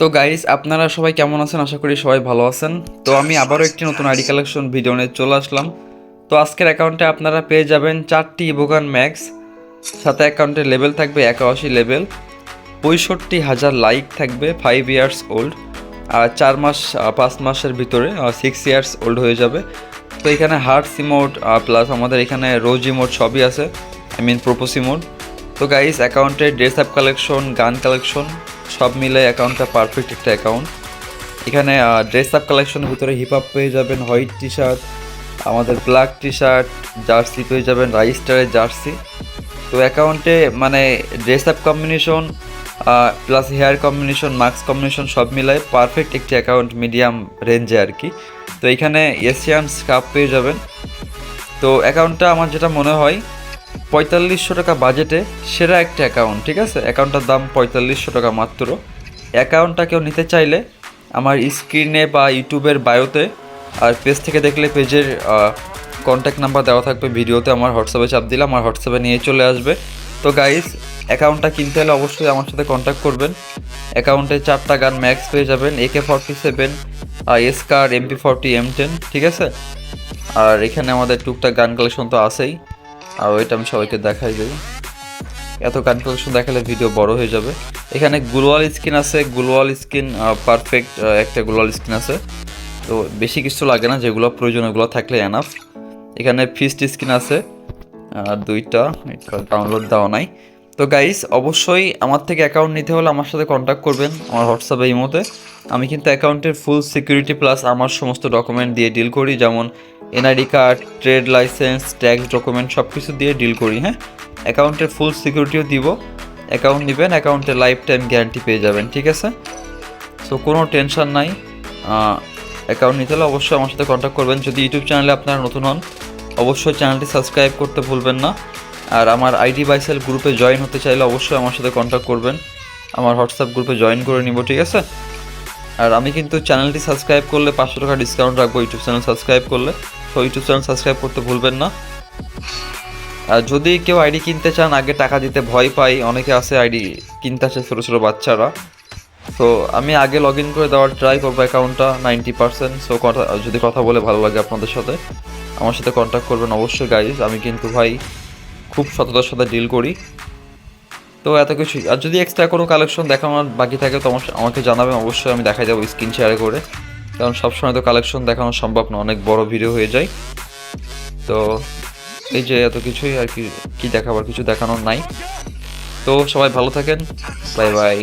তো গাইস আপনারা সবাই কেমন আছেন? আশা করি সবাই ভালো আছেন। তো আমি আবারও একটি নতুন আইডি কালেকশন ভিডিও নিয়ে চলে আসলাম। তো আজকের অ্যাকাউন্টে আপনারা পেয়ে যাবেন চারটি ইবোগান ম্যাক্স সাথে অ্যাকাউন্টের লেভেল থাকবে একাশি লেভেল পঁয়ষট্টি হাজার লাইক থাকবে ফাইভ ইয়ার্স ওল্ড আর চার মাস পাঁচ মাসের ভিতরে সিক্স ইয়ার্স ওল্ড হয়ে যাবে। তো এখানে হার্টস ইমোড প্লাস আমাদের এখানে রোজ ইমোড সবই আছে। আই মিন প্রোপোস ইমোড তো গাইস অ্যাকাউন্টে dress up collection gun collection সব মিলে অ্যাকাউন্টটা পারফেক্ট একটা অ্যাকাউন্ট এখানে ড্রেস আপ কালেকশনের ভিতরে হিপ আপ পেয়ে যাবেন হোয়াইট টি শার্ট আমাদের ব্ল্যাক টি শার্ট জার্সি পেয়ে যাবেন রাইস্টারের জার্সি তো অ্যাকাউন্টে মানে dress up combination plus hair combination mask combination সব মিলায় পারফেক্ট একটি অ্যাকাউন্ট মিডিয়াম রেঞ্জে আর কি। তো এখানে এশিয়ান কাপ পেয়ে যাবেন। তো অ্যাকাউন্টটা আমার যেটা মনে হয় পঁয়তাল্লিশশো টাকা বাজেটে সেরা একটা অ্যাকাউন্ট ঠিক আছে? অ্যাকাউন্টটার দাম পঁয়তাল্লিশশো টাকা মাত্র। অ্যাকাউন্টটা কেউ নিতে চাইলে আমার স্ক্রিনে বা ইউটিউবের বায়োতে আর পেজ থেকে দেখলে পেজের কন্ট্যাক্ট নাম্বার দেওয়া থাকবে ভিডিওতে আমার হোয়াটসঅ্যাপে চাপ দিলে আমার হোয়াটসঅ্যাপে নিয়ে চলে আসবে। তো গাইস অ্যাকাউন্টটা কিনতে হলে অবশ্যই আমার সাথে কন্ট্যাক্ট করবেন। অ্যাকাউন্টে চারটা গান ম্যাক্স পেয়ে যাবেন। A K forty seven scar MP forty M ten ঠিক আছে? আর এখানে আমাদের টুকটাক গান কালেকশন তো আছেই। আর ওইটা আমি সবাইকে দেখাই দিই। এত কালেকশন দেখালে ভিডিও বড় হয়ে যাবে। এখানে গ্লোয়াল স্কিন আছে গ্লোয়াল স্কিন পারফেক্ট একটা গ্লোয়াল স্কিন আছে। তো বেশি কিছু লাগে না, যেগুলো প্রয়োজন ওগুলো থাকলে এনাফ এখানে ফিস্ট স্কিন আছে দুইটা ডাউনলোড দেওয়া নাই। তো গাইস অবশ্যই আমার থেকে অ্যাকাউন্ট নিতে হলে আমার সাথে কন্ট্যাক্ট করবেন আমার হোয়াটসঅ্যাপে ইমোতে আমি কিন্তু অ্যাকাউন্টের ফুল সিকিউরিটি প্লাস আমার সমস্ত ডকুমেন্ট দিয়ে ডিল করি, যেমন NID card, trade licence, tax document সব কিছু দিয়ে ডিল করি হ্যাঁ? অ্যাকাউন্টের ফুল সিকিউরিটিও দিব। অ্যাকাউন্ট নেবেন, অ্যাকাউন্টে লাইফ টাইম গ্যারান্টি পেয়ে যাবেন, ঠিক আছে? সো, কোনো টেনশন নাই। অ্যাকাউন্ট নিতে হলে অবশ্যই আমার সাথে কন্ট্যাক্ট করবেন। যদি ইউটিউব চ্যানেলে আপনারা নতুন হন, অবশ্যই চ্যানেলটি সাবস্ক্রাইব করতে ভুলবেন না। আর আমার আইডি বাইসেল গ্রুপে জয়েন হতে চাইলে অবশ্যই আমার সাথে কন্ট্যাক্ট করবেন। আমার হোয়াটসঅ্যাপ গ্রুপে জয়েন করে নিব, ঠিক আছে? আর আমি কিন্তু চ্যানেলটি সাবস্ক্রাইব করলে পাঁচশো টাকা ডিসকাউন্ট রাখব ইউটিউব চ্যানেল সাবস্ক্রাইব করলে। তো ইউটিউব চ্যানেল সাবস্ক্রাইব করতে ভুলবেন না। আর যদি কেউ আইডি কিনতে চান, আগে টাকা দিতে ভয় পাই। অনেকে আছে আইডি কিনতে আসে ছোটো ছোটো বাচ্চারা। তো আমি আগে লগ ইন করে দেওয়ার ট্রাই করব অ্যাকাউন্টটা নাইনটি পার্সেন্ট সো কথা, যদি কথা বলে ভালো লাগে আপনাদের সাথে, আমার সাথে কন্ট্যাক্ট করবেন অবশ্যই গাইজ আমি কিন্তু ভাই খুব সততার সাথে ডিল করি। তো এত কিছুই আর যদি এক্সট্রা কোনো কালেকশন দেখানোর বাকি থাকে, তো আমাকে জানাবেন। অবশ্যই আমি দেখা যাব স্ক্রিন শেয়ার করে। কারণ সবসময় তো কালেকশন দেখানো সম্ভব না, অনেক বড় ভিডিও হয়ে যায়। তো এই যে এত কিছুই আর কি কি দেখাবার কিছু দেখানোর নাই। তো সবাই ভালো থাকেন। Bye bye